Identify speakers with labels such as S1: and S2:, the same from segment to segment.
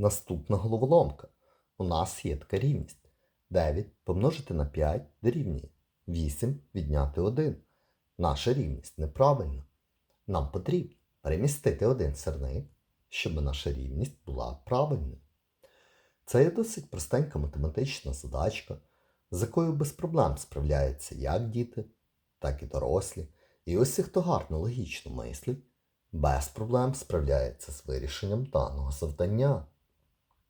S1: Наступна головоломка. У нас є така рівність. 9 помножити на 5 дорівнює 8 відняти 1. Наша рівність неправильна. Нам потрібно перемістити один сирник, щоб наша рівність була правильною. Це є досить простенька математична задачка, з якою без проблем справляються як діти, так і дорослі. І ось хто гарно логічно мислить, без проблем справляється з вирішенням даного завдання.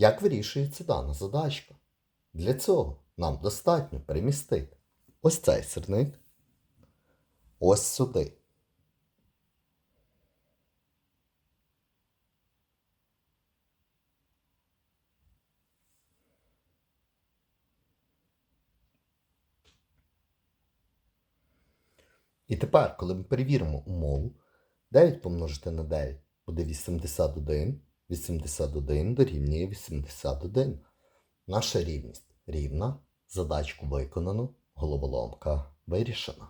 S1: Як вирішується дана задачка? Для цього нам достатньо перемістити ось цей сирник ось сюди. І тепер, коли ми перевіримо умову, 9 помножити на 9 буде 81, 81 дорівнює 81. Наша рівність рівна, задачку виконано, головоломка вирішена.